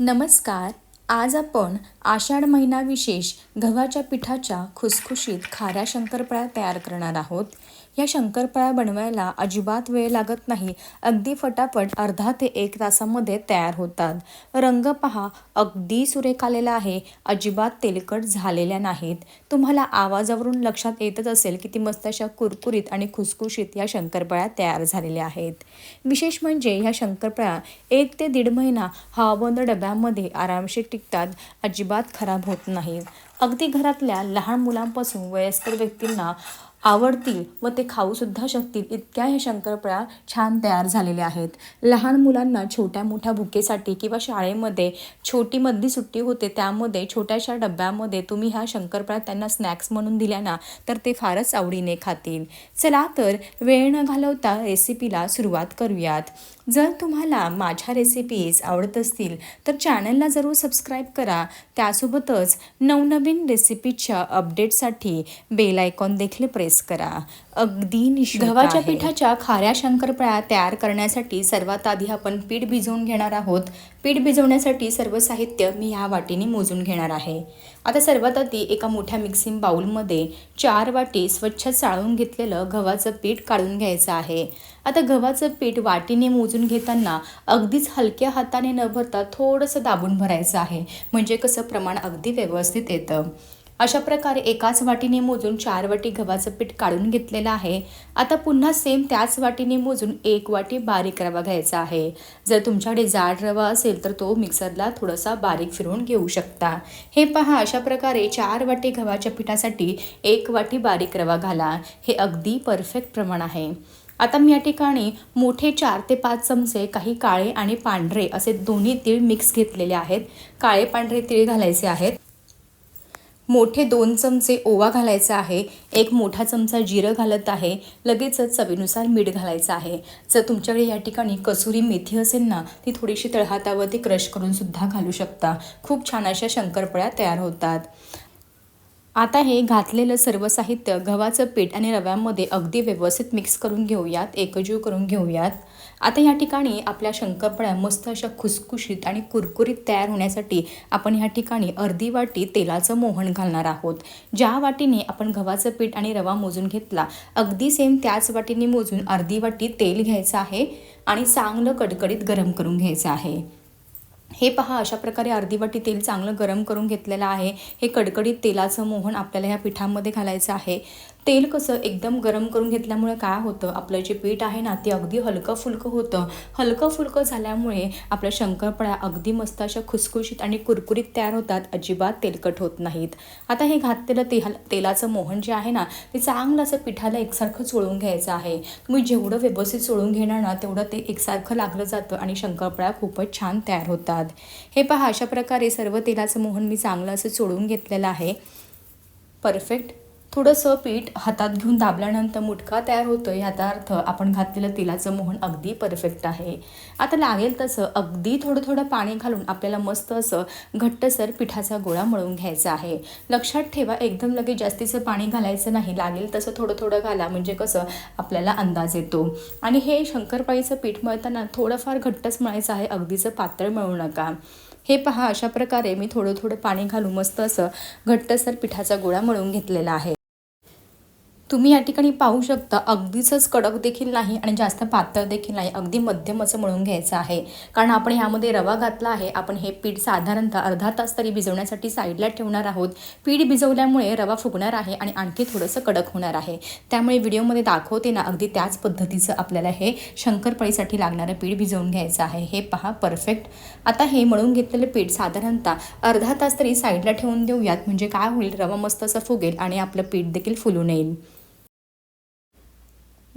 नमस्कार आज आपण आषाढ महिना विशेष गव्हाच्या पिठाच्या खुसखुशीत खाऱ्या शंकरपाळ्या तयार करणार आहोत. या शंकरपाळ्या बनवायला अजिबात वेळ लागत नाही. अगदी फटाफट अर्धा ते एक तासामध्ये तयार होतात. रंग पहा अगदी सुरेख आलेला आहे. अजिबात तेलकट झालेल्या नाहीत. तुम्हाला आवाजावरून लक्षात येतच असेल की ती मस्त अशा कुरकुरीत आणि खुसखुशीत या शंकरपाळ्या तयार झालेल्या आहेत. विशेष म्हणजे ह्या शंकरपाळ्या एक ते दीड महिना हवाबंद डब्यामध्ये आरामशीर टिकतात. अजिबात खराब होत नाहीत. अगदी घरातल्या लहान मुलांपासून वयस्कर व्यक्तींना आवडतील व ते खाऊसुद्धा शकतील. इतक्या ह्या शंकरपाळ्या छान तयार झालेल्या आहेत. लहान मुलांना छोट्या मोठ्या भुकेसाठी किंवा शाळेमध्ये छोटी मधली सुट्टी होते त्यामध्ये छोट्याशा डब्यामध्ये तुम्ही ह्या शंकरपाळ्या त्यांना स्नॅक्स म्हणून दिल्या ना तर ते फारच आवडीने खातील. चला तर वेळ न घालवता रेसिपीला सुरुवात करूयात. जर तुम्हाला माझ्या रेसिपीज आवडत असतील तर चॅनलला जरूर सबस्क्राईब करा. त्यासोबतच नवनवीन रेसिपीच्या अपडेटसाठी बेल आयकॉन देखील प्रेस करा. अगदी निशुल्क गव्हाच्या. पिठाच्या खाऱ्या शंकरपाळ्या तयार करण्यासाठी सर्वात आधी आपण पीठ भिजवून घेणार आहोत. पीठ भिजवण्यासाठी सर्व साहित्य मी ह्या वाटीने मोजून घेणार आहे. आता सर्वात आधी एका मोठ्या मिक्सिंग बाऊलमध्ये चार वाटी स्वच्छ चाळून घेतलेलं गव्हाचं पीठ काढून घ्यायचं आहे. आता गव्हाचं पीठ वाटीने मोजून घेताना अगदीच हलक्या हाताने न भरता थोडंसं दाबून भरायचं आहे. म्हणजे कसं प्रमाण अगदी व्यवस्थित येतं. अशा प्रकारे एकाच वाटीने मोजून चार वाटी गव्हाचं पीठ काढून घेतलेलं आहे. आता पुन्हा सेम त्याच वाटीने मोजून एक वाटी बारीक रवा घ्यायचा आहे. जर तुमच्याकडे जाड रवा असेल तर तो मिक्सरला थोडासा बारीक फिरवून घेऊ शकता. हे पहा अशा प्रकारे चार वाटी गव्हाच्या पिठासाठी एक वाटी बारीक रवा घाला. हे अगदी परफेक्ट प्रमाण आहे. आता मी या ठिकाणी मोठे चार ते पाच चमचे काही काळे आणि पांढरे असे दोन्ही तीळ मिक्स घेतलेले आहेत. काळे पांढरे तीळ घालायचे आहेत. मोठे दोन चमचे ओवा घालायचा आहे एक मोठा चमचा जिरं घालत आहे लगेचच चवीनुसार मीठ घालायचं आहे. जर तुमच्याकडे या ठिकाणी कसुरी मेथी असेल ना ती थोडीशी तळहातावरती क्रश करून सुद्धा घालू शकता. खूप छान अशा शंकरपळ्या तयार होतात. आता हे घातलेलं सर्व साहित्य गव्हाचं पीठ आणि रव्यामध्ये अगदी व्यवस्थित मिक्स करून घेऊयात एकजीव करून घेऊयात. आता या ठिकाणी आपल्या शंकरपळ्या मस्त अशा खुसखुशीत आणि कुरकुरीत तयार होण्यासाठी आपण ह्या ठिकाणी अर्धी वाटी तेलाचं मोहन घालणार आहोत. ज्या वाटीने आपण गव्हाचं पीठ आणि रवा मोजून घेतला अगदी सेम त्याच वाटीने मोजून अर्धी वाटी तेल घ्यायचं आहे आणि चांगलं कडकडीत गरम करून घ्यायचं आहे. हे पहा अशा प्रकारे अर्धी वाटी तेल चांगलं गरम करून घेतलेलं आहे. हे कडकडीत तेलाचं मोहन आपल्याला ह्या पिठामध्ये घालायचं आहे. तेल कसं एकदम गरम करून घेतल्यामुळे काय होतं आपलं जे पीठ आहे ना ते अगदी हलकं फुलकं होतं. हलकं फुलकं झाल्यामुळे आपल्या शंकरपळ्या अगदी मस्त अशा खुसखुशीत आणि कुरकुरीत तयार होतात. अजिबात तेलकट होत नाहीत. आता हे घातलेलं तेल तेलाचं मोहन जे आहे ना ते चांगलं असं पिठाला एकसारखं चोळून घ्यायचं आहे. तुम्ही जेवढं व्यवस्थित चोळून घेणार ना तेवढं ते एकसारखं लागलं जातं आणि शंकरपळ्या खूपच छान तयार होतात. हे पहा अशा प्रकारे सर्व तेलाचं मोहन मी चांगलं असं चोळून घेतलेलं आहे. परफेक्ट थोडंसं पीठ हातात घेऊन दाबल्यानंतर मुटका तयार होतो याचा अर्थ आपण घातलेलं तेलाचं मोहन अगदी परफेक्ट आहे. आता लागेल तसं अगदी थोडं थोडं पाणी घालून आपल्याला मस्त असं घट्टसर पिठाचा गोळा मळून घ्यायचा आहे. लक्षात ठेवा एकदम लगेच जास्तीचं पाणी घालायचं नाही. लागेल तसं थोडं थोडं घाला म्हणजे कसं आपल्याला अंदाज येतो. आणि हे शंकरपाळीचं पीठ मळताना थोडंफार घट्टच मळायचं आहे. अगदीचं पातळ मळू नका. हे पहा अशा प्रकारे मी थोडं थोडं पाणी घालून मस्त असं घट्टसर पिठाचा गोळा मळून घेतलेला आहे. तुम्ही या ठिकाणी पाहू शकता अगदीच कडक देखील नाही आणि जास्त पातळ देखील नाही. अगदी मध्यम असं म्हणून घ्यायचं आहे. कारण आपण ह्यामध्ये रवा घातला आहे. आपण हे पीठ साधारणतः अर्धा तास तरी भिजवण्यासाठी साईडला ठेवणार आहोत. पीठ भिजवल्यामुळे रवा फुगणार आहे आणि आणखी थोडंसं कडक होणार आहे. त्यामुळे व्हिडिओमध्ये दाखवते ना अगदी त्याच पद्धतीचं आपल्याला हे शंकरपाळीसाठी लागणारं पीठ भिजवून घ्यायचं आहे. हे पहा परफेक्ट. आता हे मळून घेतलेलं पीठ साधारणतः अर्धा तास तरी साईडला ठेवून देऊयात. म्हणजे काय होईल? रवा मस्त असं फुगेल आणि आपलं पीठ देखील फुलून येईल.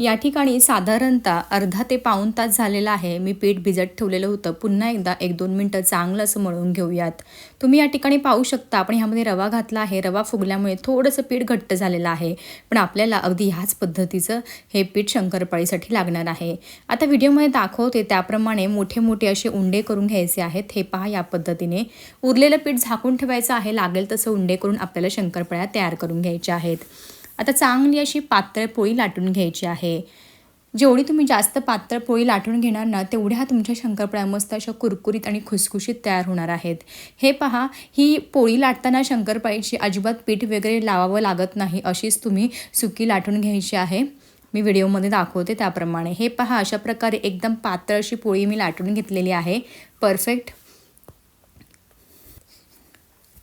या ठिकाणी साधारणतः अर्धा ते पाऊण तास झालेला आहे. मी पीठ भिजत ठेवलेलं होतं. पुन्हा एकदा एक दोन मिनटं चांगलं असं मळून घेऊयात. तुम्ही या ठिकाणी पाहू शकता आपण ह्यामध्ये रवा घातला आहे. रवा फुगल्यामुळे थोडंसं पीठ घट्ट झालेलं आहे. पण आपल्याला अगदी ह्याच पद्धतीचं हे पीठ शंकरपाळीसाठी लागणार आहे. आता व्हिडिओमध्ये दाखवते त्याप्रमाणे मोठे मोठे असे उंडे करून घ्यायचे आहेत. हे पहा या पद्धतीने. उरलेलं पीठ झाकून ठेवायचं आहे. लागेल तसं उंडे करून आपल्याला शंकरपाळ्या तयार करून घ्यायच्या आहेत. आता चांगली अशी पातळ पोळी लाटून घ्यायची आहे. जेवढी तुम्ही जास्त पातळ पोळी लाटून घेणार ना तेवढ्या तुमच्या शंकरपाळ्या मस्त अशा कुरकुरीत आणि खुसखुशीत तयार होणार आहेत. हे पहा ही पोळी लाटताना शंकरपाळीची अजिबात पीठ वगैरे लावावं लागत नाही अशीच तुम्ही सुकी लाटून घ्यायची आहे. मी व्हिडिओमध्ये दाखवते त्याप्रमाणे. हे पहा अशा प्रकारे एकदम पातळ अशी पोळी मी लाटून घेतलेली आहे. परफेक्ट.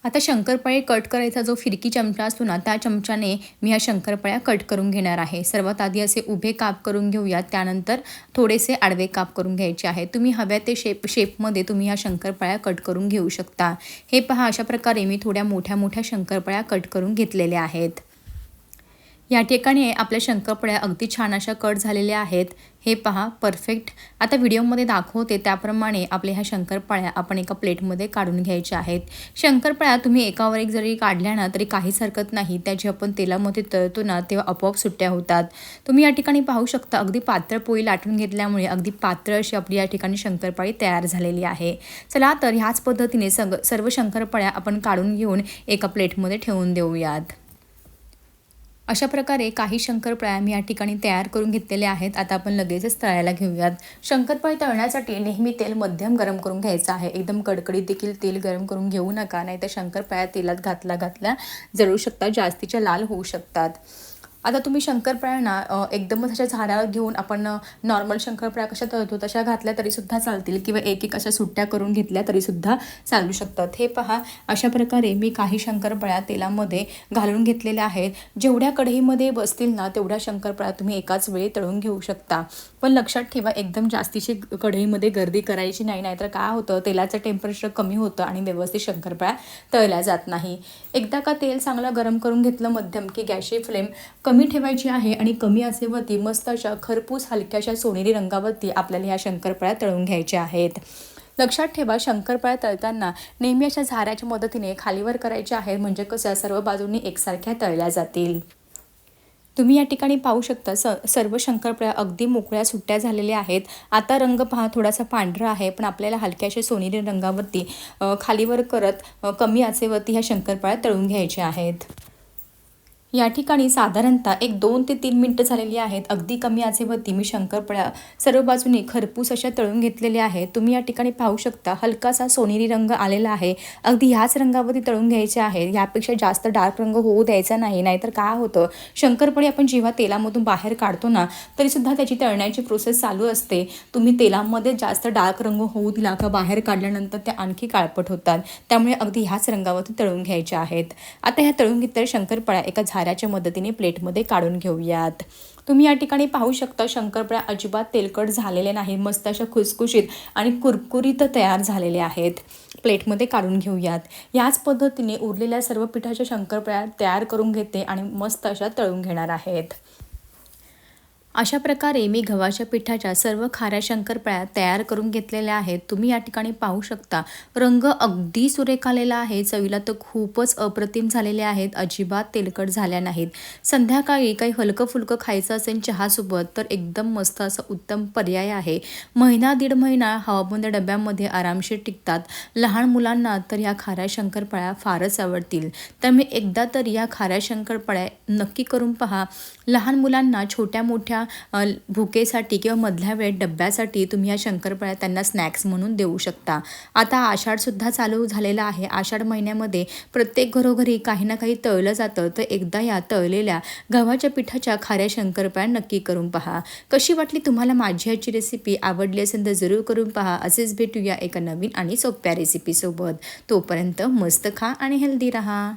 आता शंकरपाळे कट करायचा जो फिरकी चमचा असतो ना त्या चमच्याने मी ह्या शंकरपाळ्या कट करून घेणार आहे. सर्वात आधी असे उभे काप करून घेऊयात त्यानंतर थोडेसे आडवे काप करून घ्यायचे आहे तुम्ही हव्या ते शेप शेपमध्ये तुम्ही ह्या शंकरपाळ्या कट करून घेऊ शकता. हे पहा अशा प्रकारे मी थोड्या मोठ्या मोठ्या शंकरपाळ्या कट करून घेतलेल्या आहेत. या ठिकाणी आपल्या शंकरपळ्या अगदी छान अशा कट झालेल्या आहेत. हे पहा परफेक्ट आता व्हिडिओमध्ये दाखवते त्याप्रमाणे आपल्या ह्या शंकरपाळ्या आपण एका प्लेटमध्ये काढून घ्यायच्या आहेत. शंकरपाळ्या तुम्ही एकावर एक जरी काढल्या ना तरी काहीच हरकत नाही. त्याची आपण तेलामध्ये तळतो ना तेव्हा आपोआप सुट्ट्या होतात. तुम्ही या ठिकाणी पाहू शकता अगदी पात्र पोळी लाटून घेतल्यामुळे अगदी पात्र अशी आपली या ठिकाणी शंकरपाळी तयार झालेली आहे. चला तर ह्याच पद्धतीने सग सर्व शंकरपाळ्या आपण काढून घेऊन एका प्लेटमध्ये ठेवून देऊयात. अशा प्रकारे काही शंकरपाळ्या मी या ठिकाणी तयार करून घेतलेल्या आहेत. आता आपण लगेचच तळायला घेऊयात. शंकरपाळी तळण्यासाठी नेहमी तेल मध्यम गरम करून घ्यायचं आहे. एकदम कडकडीत देखील तेल गरम करून घेऊ नका नाही तर शंकरपाळ्या तेलात घातल्या घातल्या जळू शकतात जास्तीच्या लाल होऊ शकतात. आता तुम्ही शंकरपाळ्यांना एकदमच अशा झाडावर घेऊन आपण नॉर्मल शंकरपाळ्या कशा तळतो तशा घातल्या तरीसुद्धा चालतील किंवा एक एक अशा सुट्ट्या करून घेतल्या तरीसुद्धा चालू शकतात. हे पहा अशा प्रकारे मी काही शंकरपाळ्या तेलामध्ये घालून घेतलेल्या आहेत. जेवढ्या कढईमध्ये बसतील ना तेवढ्या शंकरपाळ्या तुम्ही एकाच वेळी तळून घेऊ शकता. पण लक्षात ठेवा एकदम जास्तीची कढईमध्ये गर्दी करायची नाही नाहीतर काय होतं तेलाचं टेम्परेचर कमी होतं आणि व्यवस्थित शंकरपाळ्या तळल्या जात नाही. एकदा का तेल चांगलं गरम करून घेतलं मध्यम की गॅसची फ्लेम कमी कमी ठेवायची आहे आणि कमी आचेवरती मस्त अशा खरपूस हलक्याशा सोनेरी रंगावरती आपल्याला ह्या शंकरपाळ्या तळून घ्यायच्या आहेत. लक्षात ठेवा शंकरपाळ्या तळताना नेहमी अशा झाऱ्याच्या मदतीने खालीवर करायच्या आहेत म्हणजे कसं सर्व बाजूंनी एकसारख्या तळल्या जातील. तुम्ही या ठिकाणी पाहू शकता स सर्व शंकरपाळ्या अगदी मोकळ्या सुट्ट्या झालेल्या आहेत. आता रंग पहा थोडासा पांढरा आहे पण आपल्याला हलक्याशा सोनेरी रंगावरती खालीवर करत कमी आचेवरती ह्या शंकरपाळ्या तळून घ्यायच्या आहेत. या ठिकाणी साधारणतः एक दोन ते तीन मिनटं झालेली आहेत. अगदी कमी आचेवरती मी शंकरपळ्या सर्व बाजूने खरपूस अशा तळून घेतलेल्या आहेत. तुम्ही या ठिकाणी पाहू शकता हलकासा सोनेरी रंग आलेला आहे. अगदी ह्याच रंगावरती तळून घ्यायचे आहे यापेक्षा जास्त डार्क रंग होऊ द्यायचा नाही. नाहीतर काय होतं? शंकरपळी आपण जेव्हा तेलामधून बाहेर काढतो ना तरीसुद्धा त्याची तळण्याची प्रोसेस चालू असते. तुम्ही तेलामध्ये जास्त डार्क रंग होऊ दिला का बाहेर काढल्यानंतर त्या आणखी काळपट होतात. त्यामुळे अगदी ह्याच रंगावरती तळून घ्यायच्या आहेत. आता ह्या तळून घेतलेल्या शंकरपळ्या एका झाऱ्याच्या मदतीने प्लेटमध्ये काढून घेऊयात. तुम्ही या ठिकाणी पाहू शकता शंकरपाळ्या अजिबात तेलकट झालेले नाही मस्त अशा खुसखुशीत आणि कुरकुरीत तयार झालेले आहेत. प्लेटमध्ये काढून घेऊयात. याच पद्धतीने उरलेल्या सर्व पिठाच्या शंकरपाळ्या तयार करून घेते आणि मस्त अशा तळून घेणार आहेत. अशा प्रकारे मी गव्हाच्या पिठाच्या सर्व खाऱ्या शंकरपाळ्या तयार करून घेतलेल्या आहेत. तुम्ही या ठिकाणी पाहू शकता. रंग अगदी सुरेख आलेला आहे. चवीला तर खूपच अप्रतिम झालेले आहेत. अजिबात तेलकट झाल्या नाहीत. संध्याकाळी काही हलकं फुलकं खायचं असेल चहासोबत तर एकदम मस्त असं उत्तम पर्याय आहे. महिना दीड महिना हवाबंद डब्यामध्ये आरामशीर टिकतात. लहान मुलांना तर या खाऱ्या शंकरपाळ्या फारच आवडतील. तर मी एकदा तर या खाऱ्या शंकरपाळ्या नक्की करून पहा. लहान मुलांना छोट्या मोठ्या भुकेसाठी किंवा मधल्या वेळेत डब्यासाठी तुम्ही या शंकरपाळ्या त्यांना स्नॅक्स म्हणून देऊ शकता. आता आषाढसुद्धा चालू झालेला आहे. आषाढ महिन्यामध्ये प्रत्येक घरोघरी काही ना काही तळलं जातं. तर एकदा या तळलेल्या गव्हाच्या पिठाच्या खाऱ्या शंकरपाळ्या नक्की करून पहा. कशी वाटली तुम्हाला माझी याची रेसिपी आवडली असेल तर जरूर करून पहा. असेच भेटूया एका नवीन आणि सोप्या रेसिपीसोबत तोपर्यंत मस्त खा आणि हेल्दी रहा.